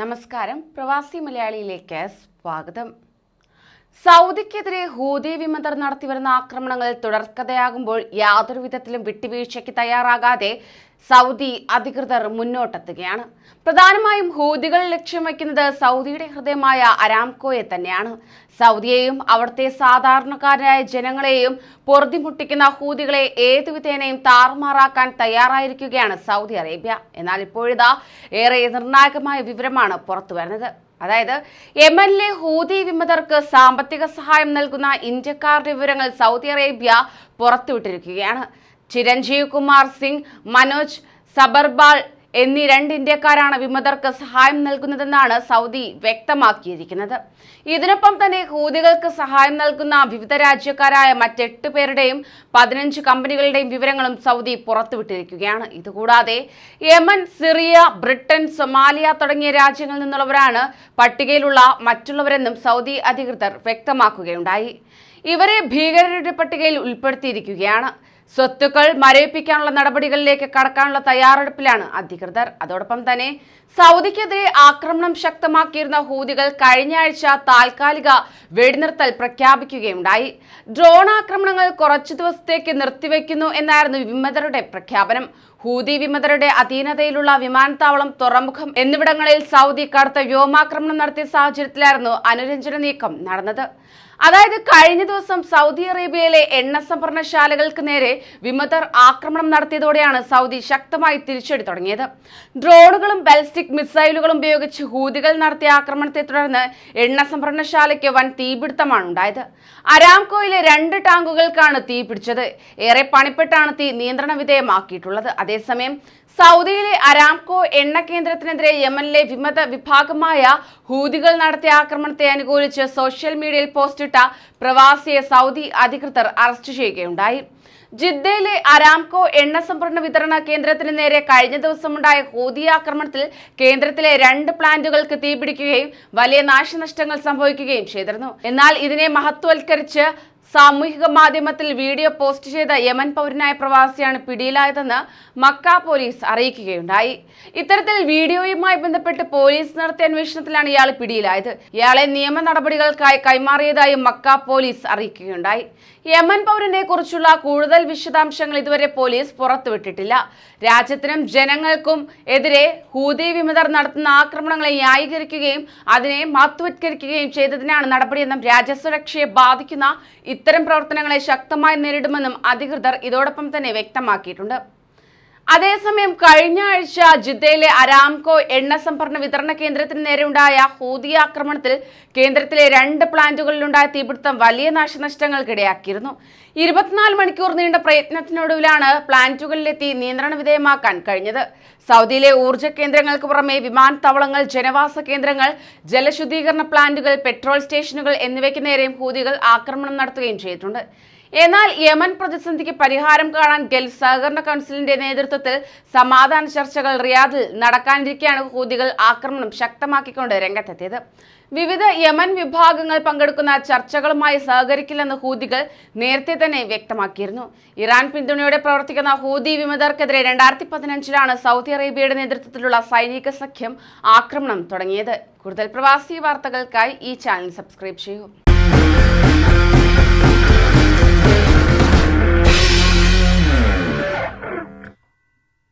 നമസ്കാരം. പ്രവാസി മലയാളിയിലേക്ക് സ്വാഗതം. സൗദിക്കെതിരെ ഹൂതി വിമതർ നടത്തിവരുന്ന ആക്രമണങ്ങൾ തുടർക്കഥയാകുമ്പോൾ യാതൊരു വിധത്തിലും വിട്ടുവീഴ്ചയ്ക്ക് തയ്യാറാകാതെ സൗദി അധികൃതർ മുന്നോട്ടെത്തുകയാണ്. പ്രധാനമായും ഹൂതികൾ ലക്ഷ്യം വയ്ക്കുന്നത് സൗദിയുടെ ഹൃദയമായ അരാംകോയെ തന്നെയാണ്. സൗദിയെയും അവിടുത്തെ സാധാരണക്കാരായ ജനങ്ങളെയും പൊറുതിമുട്ടിക്കുന്ന ഹൂതികളെ ഏതുവിധേനയും താറുമാറാക്കാൻ തയ്യാറായിരിക്കുകയാണ് സൗദി അറേബ്യ. എന്നാൽ ഇപ്പോഴിതാ ഏറെ നിർണായകമായ വിവരമാണ് പുറത്തു വരുന്നത്. അതായത് യമനിലെ ഹൂതി വിമതർക്ക് സാമ്പത്തിക സഹായം നൽകുന്ന ഇന്ത്യക്കാരുടെ വിവരങ്ങൾ സൗദി അറേബ്യ പുറത്തുവിട്ടിരിക്കുകയാണ്. ചിരഞ്ജീവ് കുമാർ സിംഗ് മനോജ് സബർബാൾ എന്നീ രണ്ട് ഇന്ത്യക്കാരാണ് വിമതർക്ക് സഹായം നൽകുന്നതെന്നാണ് സൗദി വ്യക്തമാക്കിയിരിക്കുന്നത്. ഇതിനൊപ്പം തന്നെ ഹൂതികൾക്ക് സഹായം നൽകുന്ന വിവിധ രാജ്യക്കാരായ മറ്റെട്ട് പേരുടെയും പതിനഞ്ച് കമ്പനികളുടെയും വിവരങ്ങളും സൗദി പുറത്തുവിട്ടിരിക്കുകയാണ്. ഇതുകൂടാതെ യമൻ സിറിയ ബ്രിട്ടൻ സൊമാലിയ തുടങ്ങിയ രാജ്യങ്ങളിൽ നിന്നുള്ളവരാണ് പട്ടികയിലുള്ള മറ്റുള്ളവരെന്നും സൗദി അധികൃതർ വ്യക്തമാക്കുകയുണ്ടായി. ഇവരെ ഭീകരരുടെ പട്ടികയിൽ ഉൾപ്പെടുത്തിയിരിക്കുകയാണ്. സ്വത്തുക്കൾ മരവിപ്പിക്കാനുള്ള നടപടികളിലേക്ക് കടക്കാനുള്ള തയ്യാറെടുപ്പിലാണ് അധികൃതർ. അതോടൊപ്പം തന്നെ സൗദിക്കെതിരെ ആക്രമണം ശക്തമാക്കിയിരുന്ന ഹൂതികൾ കഴിഞ്ഞ ആഴ്ച താൽക്കാലിക വെടിനിർത്തൽ പ്രഖ്യാപിക്കുകയുണ്ടായി. ഡ്രോൺ ആക്രമണങ്ങൾ കുറച്ചു ദിവസത്തേക്ക് നിർത്തിവെക്കുന്നു എന്നായിരുന്നു വിമതരുടെ പ്രഖ്യാപനം. ഹൂതി വിമതരുടെ അധീനതയിലുള്ള വിമാനത്താവളം തുറമുഖം എന്നിവിടങ്ങളിൽ സൗദി കടുത്ത വ്യോമാക്രമണം നടത്തിയ സാഹചര്യത്തിലായിരുന്നു അനുരഞ്ജന നീക്കം നടന്നത്. അതായത് കഴിഞ്ഞ ദിവസം സൗദി അറേബ്യയിലെ എണ്ണ സംഭരണശാലകൾക്ക് നേരെ വിമതർ ആക്രമണം നടത്തിയതോടെയാണ് സൗദി ശക്തമായി തിരിച്ചടി തുടങ്ങിയത്. ഡ്രോണുകളും ബാലിസ്റ്റിക് മിസൈലുകളും ഉപയോഗിച്ച് ഹൂതികൾ നടത്തിയ ആക്രമണത്തെ തുടർന്ന് എണ്ണ സംഭരണശാലയ്ക്ക് വൻ തീപിടുത്തമാണ് ഉണ്ടായത്. അരാംകോയിലെ രണ്ട് ടാങ്കുകൾക്കാണ് തീ പിടിച്ചത് ഏറെ പണിപ്പെട്ടാണ് തീ നിയന്ത്രണ വിധേയമാക്കിയിട്ടുള്ളത്. അതേസമയം സൗദിയിലെ അരാംകോ എണ്ണ കേന്ദ്രത്തിനെതിരെ യമനിലെ വിമത വിഭാഗമായ ഹൂതികൾ നടത്തിയ ആക്രമണത്തെ അനുകൂലിച്ച് സോഷ്യൽ മീഡിയയിൽ പോസ്റ്റിട്ട പ്രവാസിയെ സൗദി അധികൃതർ അറസ്റ്റ് ചെയ്യുകയുണ്ടായി. ജിദ്ദയിലെ അരാംകോ എണ്ണ സംഭരണ വിതരണ കേന്ദ്രത്തിന് നേരെ കഴിഞ്ഞ ദിവസമുണ്ടായ ഹൂതി ആക്രമണത്തിൽ കേന്ദ്രത്തിലെ രണ്ട് പ്ലാന്റുകൾക്ക് തീപിടിക്കുകയും വലിയ നാശനഷ്ടങ്ങൾ സംഭവിക്കുകയും ചെയ്തിരുന്നു. എന്നാൽ ഇതിനെ മഹത്വവൽക്കരിച്ച് സാമൂഹിക മാധ്യമത്തിൽ വീഡിയോ പോസ്റ്റ് ചെയ്ത യമൻ പൗരനായ പ്രവാസിയാണ് പിടിയിലായതെന്ന് മക്ക പോലീസ് അറിയിക്കുകയുണ്ടായി. ഇത്തരത്തിൽ വീഡിയോയുമായി ബന്ധപ്പെട്ട് പോലീസ് നടത്തിയ അന്വേഷണത്തിലാണ് ഇയാൾ പിടിയിലായത്. ഇയാളെ നിയമ നടപടികൾക്കായി കൈമാറിയതായി മക്ക പോലീസ് അറിയിക്കുകയുണ്ടായി. യമൻ പൗരനെ കുറിച്ചുള്ള കൂടുതൽ വിശദാംശങ്ങൾ ഇതുവരെ പോലീസ് പുറത്തുവിട്ടിട്ടില്ല. രാജ്യത്തിനും ജനങ്ങൾക്കും എതിരെ ഹൂതി വിമതർ നടത്തുന്ന ആക്രമണങ്ങളെ ന്യായീകരിക്കുകയും അതിനെ മാത്വത്കരിക്കുകയും ചെയ്തതിനാണ് നടപടിയെന്നും രാജ്യസുരക്ഷയെ ബാധിക്കുന്ന ഇത്തരം പ്രവർത്തനങ്ങളെ ശക്തമായി നേരിടുമെന്നും അധികൃതർ ഇതോടൊപ്പം തന്നെ വ്യക്തമാക്കിയിട്ടുണ്ട്. അതേസമയം കഴിഞ്ഞ ആഴ്ച ജിദ്ദയിലെ അരാംകോ എണ്ണ സംഭരണ വിതരണ കേന്ദ്രത്തിന് നേരെയുണ്ടായ ഹൂതി ആക്രമണത്തിൽ കേന്ദ്രത്തിലെ രണ്ട് പ്ലാന്റുകളിലുണ്ടായ തീപിടുത്തം വലിയ നാശനഷ്ടങ്ങൾക്കിടയാക്കിയിരുന്നു. ഇരുപത്തിനാല് മണിക്കൂർ നീണ്ട പ്രയത്നത്തിനൊടുവിലാണ് പ്ലാന്റുകളിലെത്തി നിയന്ത്രണ വിധേയമാക്കാൻ കഴിഞ്ഞത്. സൗദിയിലെ ഊർജ കേന്ദ്രങ്ങൾക്ക് പുറമെ വിമാനത്താവളങ്ങൾ ജനവാസ കേന്ദ്രങ്ങൾ ജലശുദ്ധീകരണ പ്ലാന്റുകൾ പെട്രോൾ സ്റ്റേഷനുകൾ എന്നിവയ്ക്ക് നേരെയും ഹൂതികൾ ആക്രമണം നടത്തുകയും ചെയ്തിട്ടുണ്ട്. എന്നാൽ യമൻ പ്രതിസന്ധിക്ക് പരിഹാരം കാണാൻ ഗൾഫ് സഹകരണ കൗൺസിലിന്റെ നേതൃത്വത്തിൽ സമാധാന ചർച്ചകൾ റിയാദിൽ നടക്കാനിരിക്കെയാണ് ഹൂതികൾ ആക്രമണം ശക്തമാക്കിക്കൊണ്ട് രംഗത്തെത്തിയത്. വിവിധ യമൻ വിഭാഗങ്ങൾ പങ്കെടുക്കുന്ന ചർച്ചകളുമായി സഹകരിക്കില്ലെന്ന് ഹൂതികൾ നേരത്തെ തന്നെ വ്യക്തമാക്കിയിരുന്നു. ഇറാൻ പിന്തുണയോടെ പ്രവർത്തിക്കുന്ന ഹൂതി വിമതർക്കെതിരെ രണ്ടായിരത്തി പതിനഞ്ചിലാണ് സൗദി അറേബ്യയുടെ നേതൃത്വത്തിലുള്ള സൈനിക സഖ്യം ആക്രമണം തുടങ്ങിയത്. കൂടുതൽ പ്രവാസി വാർത്തകൾക്കായി ഈ ചാനൽ സബ്സ്ക്രൈബ് ചെയ്യൂ.